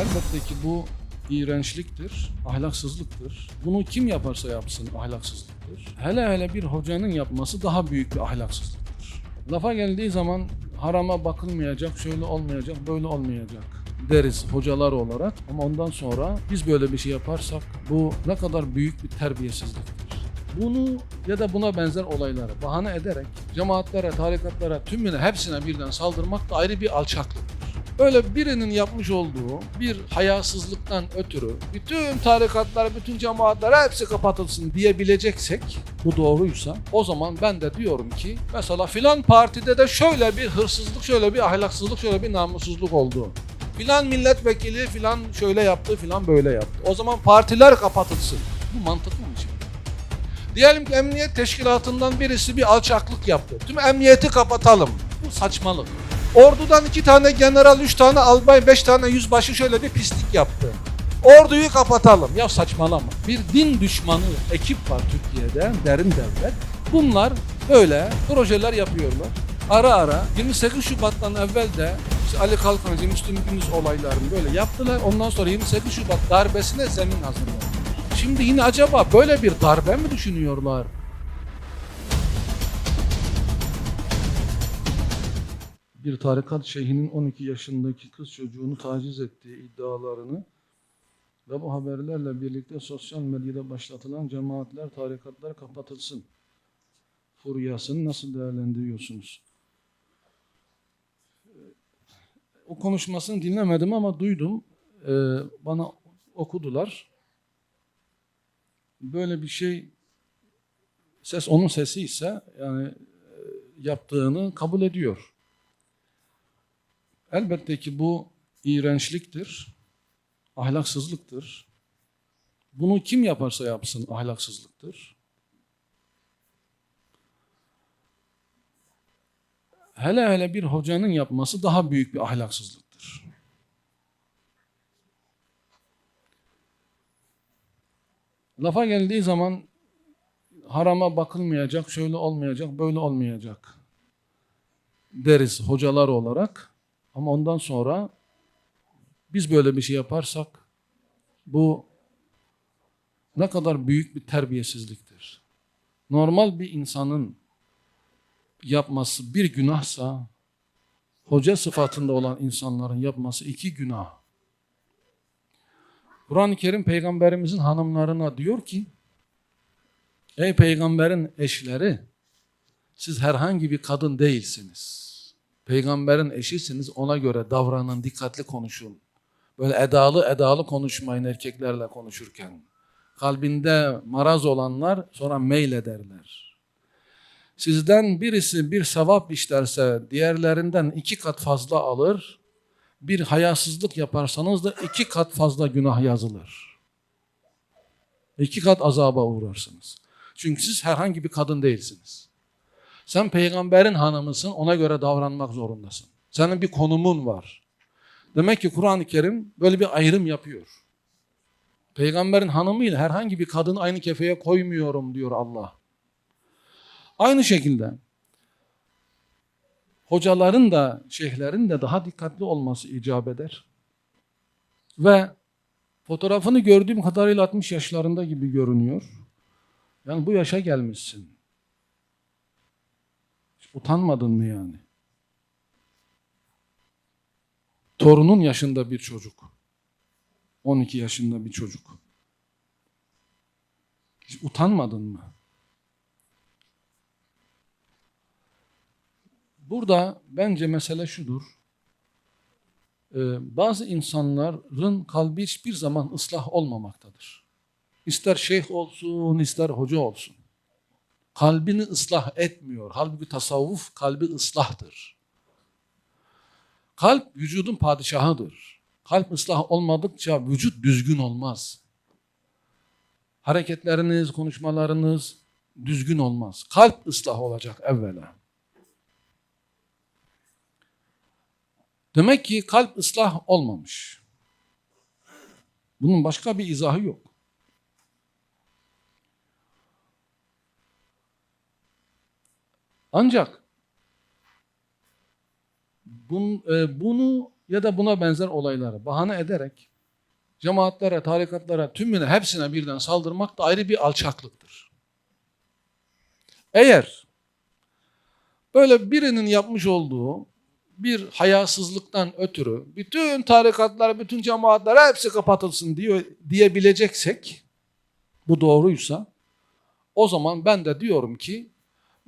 Elbette ki bu iğrençliktir, ahlaksızlıktır. Bunu kim yaparsa yapsın ahlaksızlıktır. Hele hele bir hocanın yapması daha büyük bir ahlaksızlıktır. Lafa geldiği zaman harama bakılmayacak, şöyle olmayacak, böyle olmayacak deriz hocalar olarak. Ama ondan sonra biz böyle bir şey yaparsak bu ne kadar büyük bir terbiyesizliktir. Bunu ya da buna benzer olayları bahane ederek cemaatlere, tarikatlara, tümüne hepsine birden saldırmak da ayrı bir alçaklıktır. Böyle birinin yapmış olduğu bir hayasızlıktan ötürü bütün tarikatlar, bütün cemaatler hepsi kapatılsın diyebileceksek bu doğruysa o zaman ben de diyorum ki mesela filan partide de şöyle bir hırsızlık, şöyle bir ahlaksızlık, şöyle bir namussuzluk oldu. Filan milletvekili filan şöyle yaptı, filan böyle yaptı. O zaman partiler kapatılsın. Bu mantıklı mı şimdi? Diyelim ki emniyet teşkilatından birisi bir alçaklık yaptı. Tüm emniyeti kapatalım. Bu saçmalık. Ordudan iki tane general, üç tane albay, beş tane yüzbaşı şöyle bir pislik yaptı. Orduyu kapatalım. Ya saçmalama. Bir din düşmanı ekip var Türkiye'de, derin devlet. Bunlar böyle projeler yapıyorlar. Ara ara 28 Şubat'tan evvel de Ali Kalkancı, Müslüm Gündüz olaylarını böyle yaptılar. Ondan sonra 28 Şubat darbesine zemin hazırladılar. Şimdi yine acaba böyle bir darbe mi düşünüyorlar? Bir tarikat şeyhinin 12 yaşındaki kız çocuğunu taciz ettiği iddialarını ve bu haberlerle birlikte sosyal medyada başlatılan cemaatler, tarikatlar kapatılsın furyasını nasıl değerlendiriyorsunuz? O konuşmasını dinlemedim ama duydum. Ee, bana okudular böyle bir şey ses onun sesi ise yani e, yaptığını kabul ediyor. Elbette ki bu iğrençliktir, ahlaksızlıktır. Bunu kim yaparsa yapsın ahlaksızlıktır. Hele hele bir hocanın yapması daha büyük bir ahlaksızlıktır. Lafa geldiği zaman harama bakılmayacak, şöyle olmayacak, böyle olmayacak deriz hocalar olarak. Ama ondan sonra biz böyle bir şey yaparsak bu ne kadar büyük bir terbiyesizliktir. Normal bir insanın yapması bir günahsa hoca sıfatında olan insanların yapması iki günah. Kur'an-ı Kerim peygamberimizin hanımlarına diyor ki Ey peygamberin eşleri siz herhangi bir kadın değilsiniz. Peygamberin eşisiniz ona göre davranın, dikkatli konuşun. Böyle edalı edalı konuşmayın erkeklerle konuşurken. Kalbinde maraz olanlar sonra meylederler. Sizden birisi bir sevap işlerse diğerlerinden iki kat fazla alır bir hayasızlık yaparsanız da iki kat fazla günah yazılır. İki kat azaba uğrarsınız. Çünkü siz herhangi bir kadın değilsiniz. Sen peygamberin hanımısın, ona göre davranmak zorundasın. Senin bir konumun var. Demek ki Kur'an-ı Kerim böyle bir ayrım yapıyor. Peygamberin hanımıyla herhangi bir kadını aynı kefeye koymuyorum diyor Allah. Aynı şekilde hocaların da şeyhlerin de daha dikkatli olması icap eder. Ve fotoğrafını gördüğüm kadarıyla 60 yaşlarında gibi görünüyor. Yani bu yaşa gelmişsin. Utanmadın mı yani? Torunun yaşında bir çocuk. 12 yaşında bir çocuk. Hiç utanmadın mı? Burada bence mesele şudur. Ee, bazı insanların kalbi hiçbir zaman ıslah olmamaktadır. İster şeyh olsun, ister hoca olsun. Kalbini ıslah etmiyor. Halbuki tasavvuf kalbi ıslahtır. Kalp vücudun padişahıdır. Kalp ıslah olmadıkça vücut düzgün olmaz. Hareketleriniz, konuşmalarınız düzgün olmaz. Kalp ıslah olacak evvela. Demek ki kalp ıslah olmamış. Bunun başka bir izahı yok. Ancak bun, e, bunu ya da buna benzer olayları bahane ederek cemaatlere, tarikatlara, tümüne, hepsine birden saldırmak da ayrı bir alçaklıktır. Eğer böyle birinin yapmış olduğu bir hayasızlıktan ötürü bütün tarikatlar, bütün cemaatler hepsi kapatılsın diyor diyebileceksek bu doğruysa o zaman ben de diyorum ki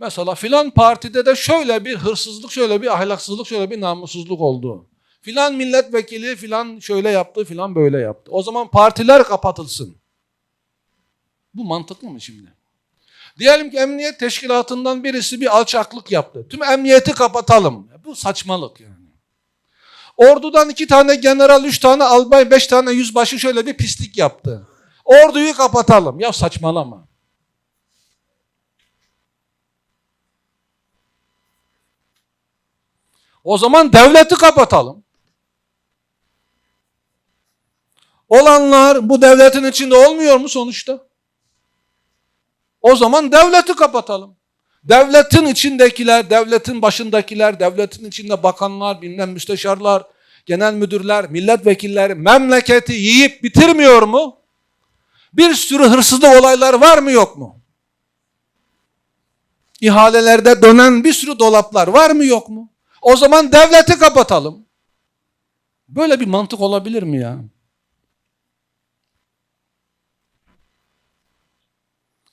mesela filan partide de şöyle bir hırsızlık, şöyle bir ahlaksızlık, şöyle bir namussuzluk oldu. Filan milletvekili filan şöyle yaptı, filan böyle yaptı. O zaman partiler kapatılsın. Bu mantıklı mı şimdi? Diyelim ki emniyet teşkilatından birisi bir alçaklık yaptı. Tüm emniyeti kapatalım. Bu saçmalık yani. Ordudan iki tane general, üç tane albay, beş tane yüzbaşı şöyle bir pislik yaptı. Orduyu kapatalım. Ya saçmalama. O zaman devleti kapatalım. Olanlar bu devletin içinde olmuyor mu sonuçta? O zaman devleti kapatalım. Devletin içindekiler, devletin başındakiler, devletin içinde bakanlar, bilmem müsteşarlar, genel müdürler, milletvekilleri memleketi yiyip bitirmiyor mu? Bir sürü hırsızlık olaylar var mı yok mu? İhalelerde dönen bir sürü dolaplar var mı yok mu? O zaman devleti kapatalım. Böyle bir mantık olabilir mi ya?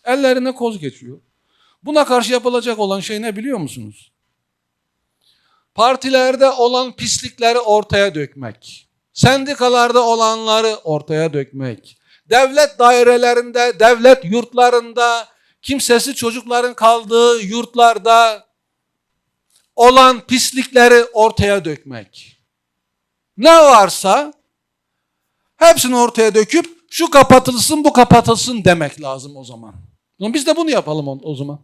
Ellerine koz geçiyor. Buna karşı yapılacak olan şey ne biliyor musunuz? Partilerde olan pislikleri ortaya dökmek. Sendikalarda olanları ortaya dökmek. Devlet dairelerinde, devlet yurtlarında, kimsesiz çocukların kaldığı yurtlarda olan pislikleri ortaya dökmek. Ne varsa hepsini ortaya döküp şu kapatılsın bu kapatılsın demek lazım o zaman. Biz de bunu yapalım o zaman.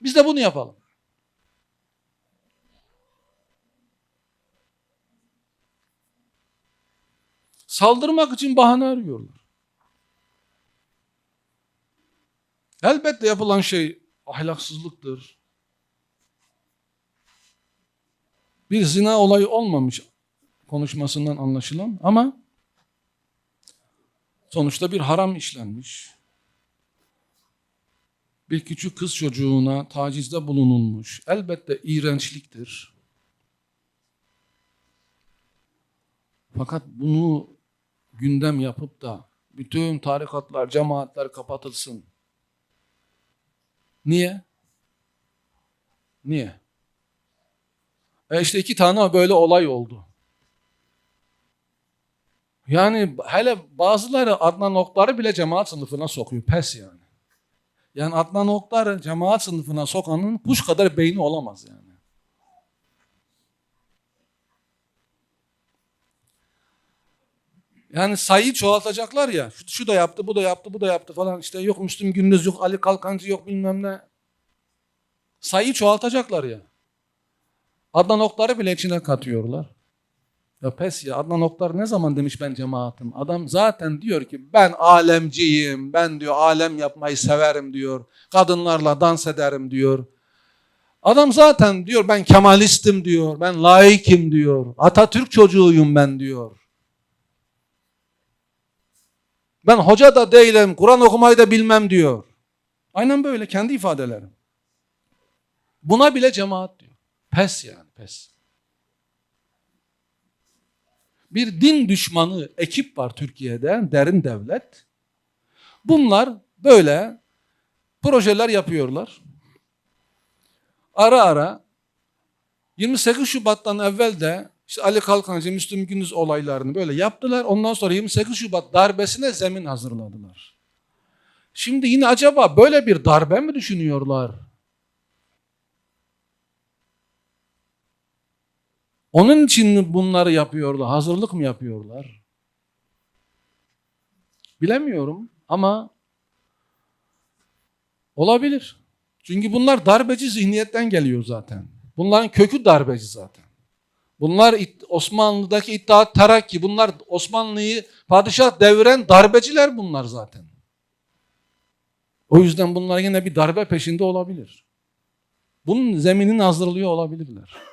Biz de bunu yapalım. Saldırmak için bahane arıyorlar. Elbette yapılan şey ahlaksızlıktır. Bir zina olayı olmamış konuşmasından anlaşılan ama sonuçta bir haram işlenmiş. Bir küçük kız çocuğuna tacizde bulunulmuş. Elbette iğrençliktir. Fakat bunu gündem yapıp da bütün tarikatlar, cemaatler kapatılsın. Niye? Niye? E işte iki tane böyle olay oldu. Yani hele bazıları Adnan Oktar'ı bile cemaat sınıfına sokuyor. Pes yani. Yani Adnan Oktar'ı cemaat sınıfına sokanın kuş kadar beyni olamaz yani. Yani sayıyı çoğaltacaklar ya. Şu, şu da yaptı, bu da yaptı, bu da yaptı falan. İşte yok Müslüm Gündüz, yok Ali Kalkancı, yok bilmem ne. Sayıyı çoğaltacaklar ya. Adnan Oktar'ı bile içine katıyorlar. Ya pes ya Adnan Oktar ne zaman demiş ben cemaatim? Adam zaten diyor ki ben alemciyim, ben diyor alem yapmayı severim diyor. Kadınlarla dans ederim diyor. Adam zaten diyor ben Kemalistim diyor, ben laikim diyor. Atatürk çocuğuyum ben diyor. Ben hoca da değilim, Kur'an okumayı da bilmem diyor. Aynen böyle kendi ifadeleri. Buna bile cemaat diyor. Pes yani pes. Bir din düşmanı ekip var Türkiye'de, derin devlet. Bunlar böyle projeler yapıyorlar. Ara ara 28 Şubat'tan evvel de işte Ali Kalkancı, Müslüm Gündüz olaylarını böyle yaptılar. Ondan sonra 28 Şubat darbesine zemin hazırladılar. Şimdi yine acaba böyle bir darbe mi düşünüyorlar? Onun için bunları yapıyorlar. Hazırlık mı yapıyorlar? Bilemiyorum ama olabilir. Çünkü bunlar darbeci zihniyetten geliyor zaten. Bunların kökü darbeci zaten. Bunlar Osmanlı'daki İttihat Terakki, bunlar Osmanlı'yı padişah deviren darbeciler bunlar zaten. O yüzden bunlar yine bir darbe peşinde olabilir. Bunun zeminini hazırlıyor olabilirler.